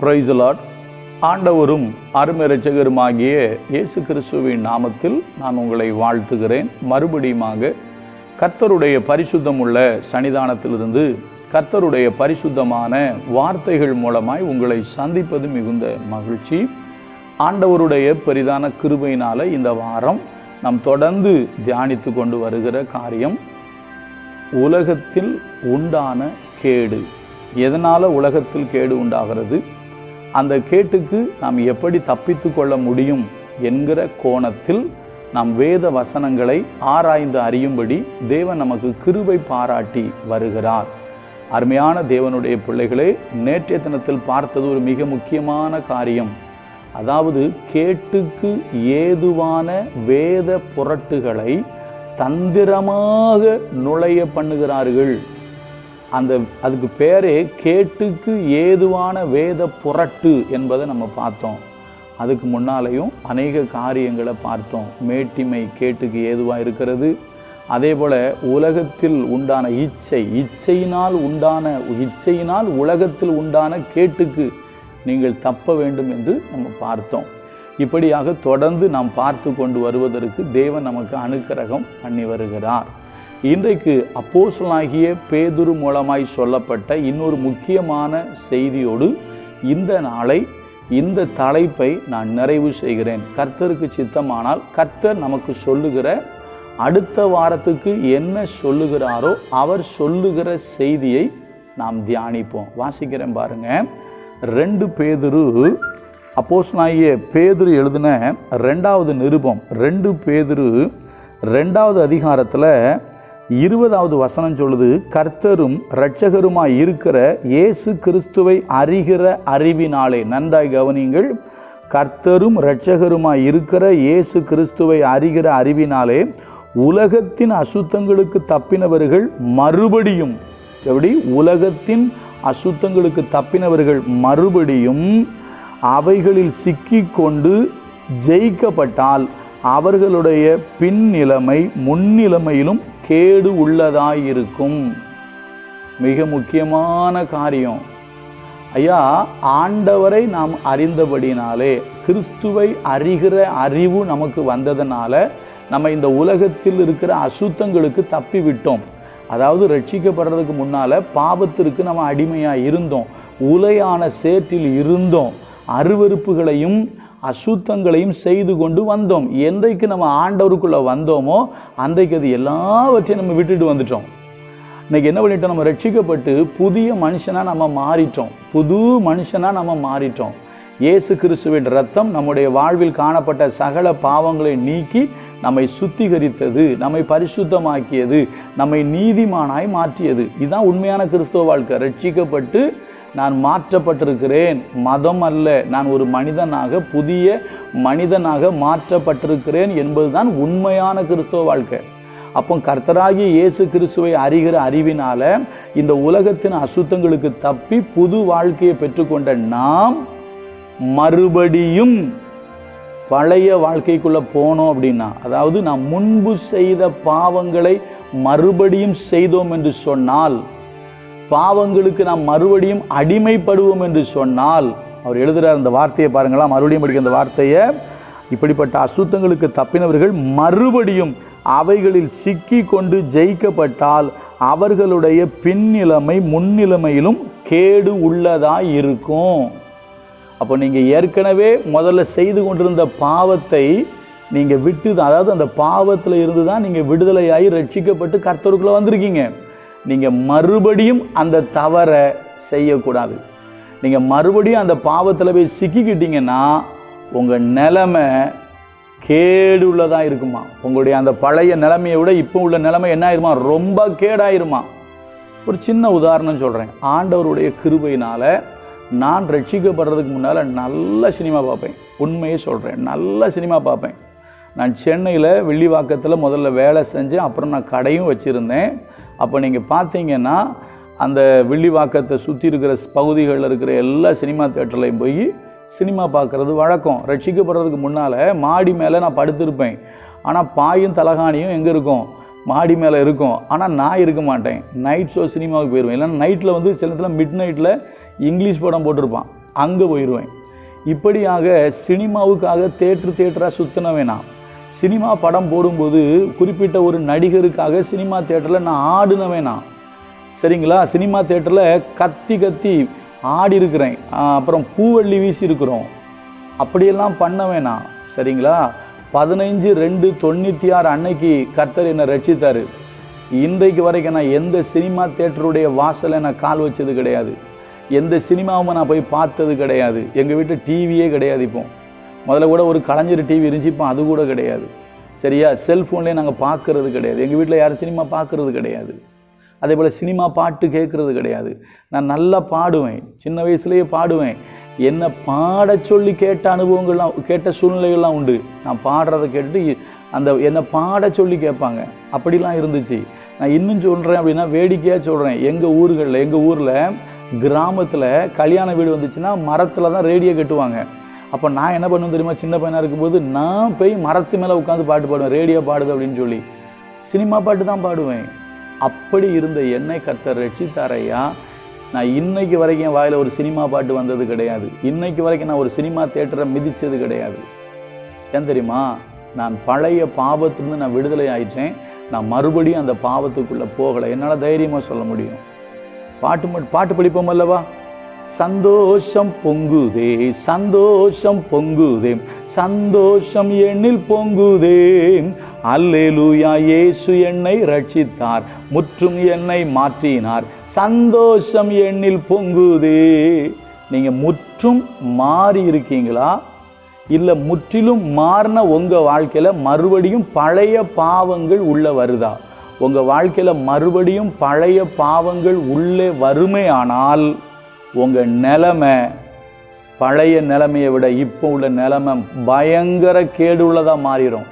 பிரைசலாட் ஆண்டவரும் அருமரட்சகருமாகிய இயேசு கிறிஸ்துவின் நாமத்தில் நான் உங்களை வாழ்த்துகிறேன். மறுபடியுமாக கர்த்தருடைய பரிசுத்தம் உள்ள சன்னிதானத்திலிருந்து கர்த்தருடைய பரிசுத்தமான வார்த்தைகள் மூலமாய் உங்களை சந்திப்பது மிகுந்த மகிழ்ச்சி. ஆண்டவருடைய பெரிதான கிருபையினால் இந்த வாரம் நாம் தொடர்ந்து தியானித்து கொண்டு வருகிற காரியம் உலகத்தில் உண்டான கேடு. எதனால் உலகத்தில் கேடு உண்டாகிறது? அந்த கேட்டுக்கு நாம் எப்படி தப்பித்து கொள்ள முடியும் என்கிற கோணத்தில் நாம் வேத வசனங்களை ஆராய்ந்து அறியும்படி தேவன் நமக்கு கிருபை பாராட்டி வருகிறார். அருமையான தேவனுடைய பிள்ளைகளே நேற்றைய தினத்தில் பார்த்தது ஒரு மிக முக்கியமான காரியம். அதாவது கேட்டுக்கு ஏதுவான வேத புரட்டுகளை தந்திரமாக நுழைய பண்ணுகிறார்கள். அந்த அதுக்கு பேரே கேட்டுக்கு ஏதுவான வேத புரட்டு என்பதை நம்ம பார்த்தோம். அதுக்கு முன்னாலேயும் அநேக காரியங்களை பார்த்தோம். மேட்டிமை கேட்டுக்கு ஏதுவாக இருக்கிறது? அதே போல் உலகத்தில் உண்டான இச்சை இச்சையினால் உண்டான இச்சையினால் உலகத்தில் உண்டான கேட்டுக்கு நீங்கள் தப்ப வேண்டும் என்று நம்ம பார்த்தோம். இப்படியாக தொடர்ந்து நாம் பார்த்து கொண்டு வருவதற்கு தேவன் நமக்கு அனுக்கிரகம் பண்ணி வருகிறார். இன்றைக்கு அப்போசலாகிய பேதுரு மூலமாய் சொல்லப்பட்ட இன்னொரு முக்கியமான செய்தியோடு இந்த நாளை இந்த தலைப்பை நான் நிறைவு செய்கிறேன். கர்த்தருக்கு சித்தமானால் கர்த்தர் நமக்கு சொல்லுகிற அடுத்த வாரத்துக்கு என்ன சொல்லுகிறாரோ அவர் சொல்லுகிற செய்தியை நாம் தியானிப்போம். வாசிக்கிறேன் பாருங்க. ரெண்டு பேதுரு அப்போஸ்னாகிய பேதுரு எழுதின ரெண்டாவது நிருபம் ரெண்டு பேதுரு ரெண்டாவது அதிகாரத்தில் இருபதாவது வசனம் சொல்லுது கர்த்தரும் இரட்சகருமாய் இருக்கிற இயேசு கிறிஸ்துவை அறிகிற அறிவினாலே. நன்றாய் கவனியுங்கள் கர்த்தரும் இரட்சகருமாய் இருக்கிற இயேசு கிறிஸ்துவை அறிகிற அறிவினாலே உலகத்தின் அசுத்தங்களுக்கு தப்பினவர்கள் மறுபடியும் எப்படி? உலகத்தின் அசுத்தங்களுக்கு தப்பினவர்கள் மறுபடியும் அவைகளில் சிக்கிக்கொண்டு ஜெயிக்கப்பட்டால் அவர்களுடைய பின்னிலைமை முன்னிலைமையிலும் கேடு உள்ளதாயிருக்கும். மிக முக்கியமான காரியம். ஐயா ஆண்டவரை நாம் அறிந்தபடினாலே கிறிஸ்துவை அறிகிற அறிவு நமக்கு வந்ததுனால நம்ம இந்த உலகத்தில் இருக்கிற அசுத்தங்களுக்கு தப்பி விட்டோம் அதாவது ரட்சிக்கப்படுறதுக்கு முன்னால் பாவத்திற்கு நம்ம அடிமையாக இருந்தோம் உலையான சேற்றில் இருந்தோம். அருவறுப்புகளையும் அசுத்தங்களையும் செய்து கொண்டு வந்தோம். என்றைக்கு நம்ம ஆண்டவருக்குள்ளே வந்தோமோ அன்றைக்கு அது எல்லாவற்றையும் நம்ம விட்டுட்டு வந்துட்டோம். இன்றைக்கி என்ன பண்ணிட்டோம்? நம்ம ரட்சிக்கப்பட்டு புதிய மனுஷனாக நம்ம மாறிட்டோம். புது மனுஷனாக நம்ம மாறிட்டோம். இயேசு கிறிஸ்துவின் ரத்தம் நம்முடைய வாழ்வில் காணப்பட்ட சகல பாவங்களை நீக்கி நம்மை சுத்திகரித்தது நம்மை பரிசுத்தமாக்கியது நம்மை நீதிமானாய் மாற்றியது. இதுதான் உண்மையான கிறிஸ்துவ வாழ்க்கை. ரட்சிக்கப்பட்டு நான் மாற்றப்பட்டிருக்கிறேன். மதம் அல்ல. நான் ஒரு மனிதனாக புதிய மனிதனாக மாற்றப்பட்டிருக்கிறேன் என்பதுதான் உண்மையான கிறிஸ்துவ வாழ்க்கை. அப்போ கர்த்தராகிய இயேசு கிறிஸ்துவை அறிகிற அறிவினால இந்த உலகத்தின் அசுத்தங்களுக்கு தப்பி புது வாழ்க்கையை பெற்றுக்கொண்ட நாம் மறுபடியும் பழைய வாழ்க்கைக்குள்ளே போனோம் அப்படின்னா அதாவது நாம் முன்பு செய்த பாவங்களை மறுபடியும் செய்தோம் என்று சொன்னால் பாவங்களுக்கு நாம் மறுபடியும் அடிமைப்படுவோம் என்று சொன்னால் அவர் எழுதுகிறார் அந்த வார்த்தையை பாருங்களா மறுபடியும் படிக்க அந்த வார்த்தையை இப்படிப்பட்ட அசுத்தங்களுக்கு தப்பினவர்கள் மறுபடியும் அவைகளில் சிக்கி கொண்டு ஜெயிக்கப்பட்டால் அவர்களுடைய பின்னிலைமை முன்னிலைமையிலும் கேடு உள்ளதாக இருக்கும் அப்போ நீங்கள் ஏற்கனவே முதல்ல செய்து கொண்டிருந்த பாவத்தை நீங்கள் விட்டு தான் அதாவது அந்த பாவத்தில் இருந்து தான் நீங்கள் விடுதலையாகி ரட்சிக்கப்பட்டு கர்த்தருக்குள்ளே வந்திருக்கீங்க. நீங்கள் மறுபடியும் அந்த தவறை செய்யக்கூடாது. நீங்கள் மறுபடியும் அந்த பாவத்தில் போய் சிக்கிக்கிட்டீங்கன்னா உங்கள் நிலைமை கேடு உள்ளதாக இருக்குமா? உங்களுடைய அந்த பழைய நிலைமையை விட இப்போ உள்ள நிலைமை என்ன ஆயிருமா? ரொம்ப கேடாயிருமா? ஒரு சின்ன உதாரணம் சொல்கிறேன் ஆண்டவருடைய கிருபையினால் நான் ரட்சிக்கப்படுறதுக்கு முன்னால் நல்ல சினிமா பார்ப்பேன். உண்மையே சொல்கிறேன் நல்ல சினிமா பார்ப்பேன். நான் சென்னையில் வெள்ளிவாக்கத்தில் முதல்ல வேலை செஞ்சேன். அப்புறம் நான் கடையும் வச்சுருந்தேன். அப்போ நீங்கள் பார்த்தீங்கன்னா அந்த வில்லிவாக்கத்தை சுற்றி இருக்கிற பகுதிகளில் இருக்கிற எல்லா சினிமா தேட்டர்லையும் போய் சினிமா பார்க்குறது வழக்கம். ரட்சிக்கப்படுறதுக்கு முன்னால் மாடி மேலே நான் படுத்திருப்பேன். ஆனால் பாயும் தலகாணியும் எங்கே இருக்கும்? மாடி மேலே இருக்கும். ஆனால் நான் இருக்க மாட்டேன். நைட் ஷோ சினிமாவுக்கு போயிடுவேன் இல்லைன்னா நைட்டில் வந்து சில நேரத்தில் மிட் நைட்டில் இங்கிலீஷ் படம் போட்டிருப்பான். அங்கே போயிடுவேன் இப்படியாக சினிமாவுக்காக தேட்ரு தேட்டராக சுற்றின வேணாம் சினிமா படம் போடும்போது குறிப்பிட்ட ஒரு நடிகருக்காக சினிமா தேட்டரில் நான் ஆடினவேன்? நான் சரிங்களா? சினிமா தேட்டரில் கத்தி கத்தி ஆடி இருக்கிறேன். அப்புறம் பூவள்ளி வீசி இருக்கிறோம். அப்படியெல்லாம் பண்ண வேணாம் சரிங்களா? பதினைஞ்சு ரெண்டு தொண்ணூற்றி ஆறு அன்னைக்கு கர்த்தர் என்னை ரட்சித்தார். இன்றைக்கு வரைக்கும் நான் எந்த சினிமா தேட்டருடைய வாசலை நான் கால் வச்சது கிடையாது. எந்த சினிமாவும் நான் போய் பார்த்தது கிடையாது. எங்கள் வீட்டில் டிவியே கிடையாது இப்போ. முதல்ல கூட ஒரு கலைஞர் டிவி இருந்துச்சு இப்போ அது கூட கிடையாது. சரியா? செல்ஃபோன்லேயே நாங்கள் பார்க்கறது கிடையாது. எங்கள் வீட்டில் யாரும் சினிமா பார்க்குறது கிடையாது. அதே போல் சினிமா பாட்டு கேட்குறது கிடையாது. நான் நல்லா பாடுவேன். சின்ன வயசுலேயே பாடுவேன். என்னை பாட சொல்லி கேட்ட அனுபவங்கள்லாம் கேட்ட சூழ்நிலைகள்லாம் உண்டு. நான் பாடுறதை கேட்டுட்டு அந்த என்னை பாட சொல்லி கேட்பாங்க. அப்படிலாம் இருந்துச்சு. நான் இன்னும் சொல்கிறேன் அப்படின்னா வேடிக்கையாக சொல்கிறேன் எங்கள் ஊர்களில் எங்கள் ஊரில் கிராமத்தில் கல்யாண வீடு வந்துச்சுன்னா மரத்தில் தான் ரேடியோ கட்டுவாங்க. அப்போ நான் என்ன பண்ணுவேன் தெரியுமா? சின்ன பையனாக இருக்கும்போது நான் போய் மரத்து மேலே உட்காந்து பாட்டு பாடுவேன். ரேடியோ பாடுது அப்படின்னு சொல்லி. சினிமா பாட்டு தான் பாடுவேன். அப்படி இருந்த என்னை கர்த்தர் ரட்சித்தாரையா நான் இன்னைக்கு வரைக்கும் என் வாயில் ஒரு சினிமா பாட்டு வந்தது கிடையாது. இன்னைக்கு வரைக்கும் நான் ஒரு சினிமா தேட்டரை மிதித்தது கிடையாது. ஏன் தெரியுமா? நான் பழைய பாவத்திலிருந்து நான் விடுதலை ஆயிட்டேன் நான் மறுபடியும் அந்த பாவத்துக்குள்ளே போகலை. என்னால் தைரியமாக சொல்ல முடியும். பாட்டு பாட்டு படிப்போம் அல்லவா? சந்தோஷம் பொங்குதே சந்தோஷம் பொங்குதே சந்தோஷம் எண்ணில் பொங்குதே. அல்லேலூயா இயேசு என்னை ரட்சித்தார் முற்றும் என்னை மாற்றினார் சந்தோஷம் எண்ணில் பொங்குதே. நீங்கள் முற்றும் மாறி இருக்கீங்களா? இல்லை முற்றிலும் மாறின உங்கள் வாழ்க்கையில் மறுபடியும் பழைய பாவங்கள் உள்ளே வருதா? உங்கள் வாழ்க்கையில் மறுபடியும் பழைய பாவங்கள் உள்ளே வருமே ஆனால் உங்கள் நிலைமை பழைய நிலைமையை விட இப்போ உள்ள நிலைமை பயங்கர கேடு உள்ளதாக மாறிடும்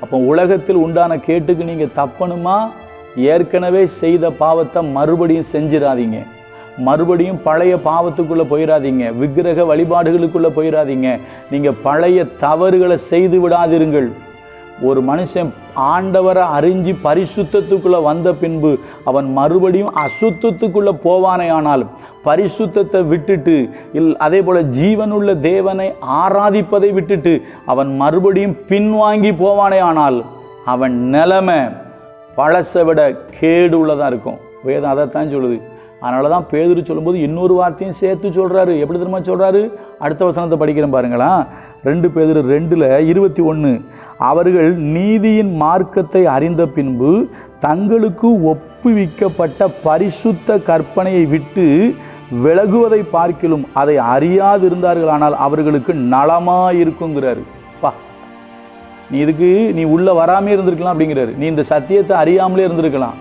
அப்போ உலகத்தில் உண்டான கேட்டுக்கு நீங்கள் தப்பணுமா? ஏற்கனவே செய்த பாவத்தை மறுபடியும் செஞ்சிடாதீங்க மறுபடியும் பழைய பாவத்துக்குள்ளே போயிடாதீங்க விக்கிரக வழிபாடுகளுக்குள்ளே போயிடாதீங்க நீங்கள் பழைய தவறுகளை செய்து விடாதிருங்கள். ஒரு மனுஷன் ஆண்டவரை அறிஞ்சு பரிசுத்தத்துக்குள்ளே வந்த பின்பு அவன் மறுபடியும் அசுத்தத்துக்குள்ளே போவானே ஆனால் பரிசுத்தத்தை விட்டுட்டு இல் அதே போல் ஜீவனுள்ள தேவனை ஆராதிப்பதை விட்டுட்டு அவன் மறுபடியும் பின்வாங்கி போவானே ஆனால் அவன் நிலைமை பழசை விட கேடு உள்ளதாக இருக்கும். வேதம் அதைத்தான் சொல்லுது. அதனால தான் பேதுரு சொல்லும்போது இன்னொரு வார்த்தையும் சேர்த்து சொல்கிறாரு எப்படி தெரியுமா சொல்கிறாரு அடுத்த வசனத்தை படிக்கிறேன் பாருங்களா ரெண்டு பேதுரு ரெண்டில் இருபத்தி ஒன்று அவர்கள் நீதியின் மார்க்கத்தை அறிந்த பின்பு தங்களுக்கு ஒப்புவிக்கப்பட்ட பரிசுத்த கற்பனையை விட்டு விலகுவதை பார்க்கிலும் அதை அறியாது இருந்தார்கள் ஆனால் அவர்களுக்கு நலமாயிருக்குங்கிறாரு. பா நீ இதுக்கு நீ உள்ளே வராமே இருந்திருக்கலாம் அப்படிங்கிறாரு. நீ இந்த சத்தியத்தை அறியாமலே இருந்திருக்கலாம்.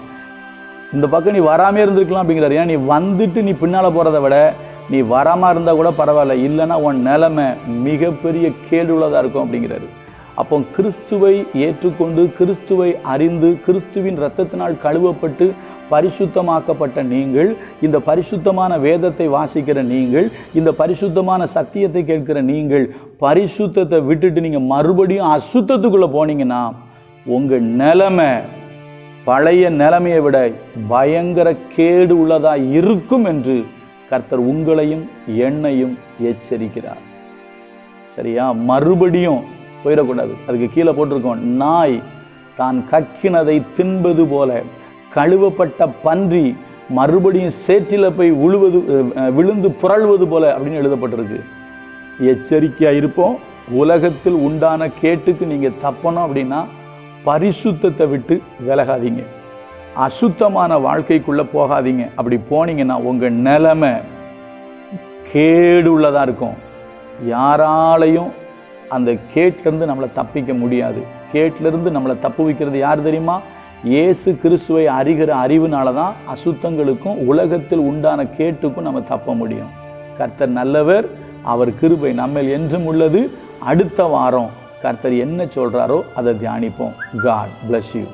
இந்த பக்கம் நீ வராமே இருந்திருக்கலாம் அப்படிங்கிறாரு. ஏன்னா நீ வந்துட்டு நீ பின்னால் போகிறத விட நீ வராமல் இருந்தால் கூட பரவாயில்ல. இல்லைன்னா உன் நிலைமை மிகப்பெரிய கேடுள்ளதாக இருக்கும் அப்படிங்கிறாரு. அப்போ கிறிஸ்துவை ஏற்றுக்கொண்டு கிறிஸ்துவை அறிந்து கிறிஸ்துவின் இரத்தத்தினால் கழுவப்பட்டு பரிசுத்தமாக்கப்பட்ட நீங்கள் இந்த பரிசுத்தமான வேதத்தை வாசிக்கிற நீங்கள் இந்த பரிசுத்தமான சத்தியத்தை கேட்கிற நீங்கள் பரிசுத்தத்தை விட்டுட்டு நீங்கள் மறுபடியும் அசுத்தத்துக்குள்ளே போனீங்கன்னா உங்கள் நிலமை பழைய நிலைமையை விட பயங்கர கேடு உள்ளதாக இருக்கும் என்று கர்த்தர் உங்களையும் என்னையும் எச்சரிக்கிறார். சரியா? மறுபடியும் போயிடக்கூடாது. அதுக்கு கீழே போட்டிருக்கோம் நாய் தான் கக்கினதை தின்பது போல கழுவப்பட்ட பன்றி மறுபடியும் சேற்றில் போய் உழுவது விழுந்து புரள்வது போல அப்படின்னு எழுதப்பட்டிருக்கு. எச்சரிக்கையாக இருப்போம். உலகத்தில் உண்டான கேட்டுக்கு நீங்கள் தப்பணும் அப்படின்னா பரிசுத்தத்தை விட்டு விலகாதீங்க. அசுத்தமான வாழ்க்கைக்குள்ளே போகாதீங்க. அப்படி போனீங்கன்னா உங்கள் நிலைமை கேடு உள்ளதாக இருக்கும். யாராலையும் அந்த கேட்லேருந்து நம்மளை தப்பிக்க முடியாது. கேட்லேருந்து நம்மளை தப்பு வைக்கிறது யார் தெரியுமா? இயேசு கிறிஸ்துவை அறிகிற அறிவுனால தான் அசுத்தங்களுக்கும் உலகத்தில் உண்டான கேட்டுக்கும் நம்ம தப்ப முடியும். கர்த்தர் நல்லவர் அவர் கிருபை நம்மில் என்றும் உள்ளது. அடுத்த வாரம் கர்த்தர் என்ன சொல்கிறாரோ அதை தியானிப்போம். God bless you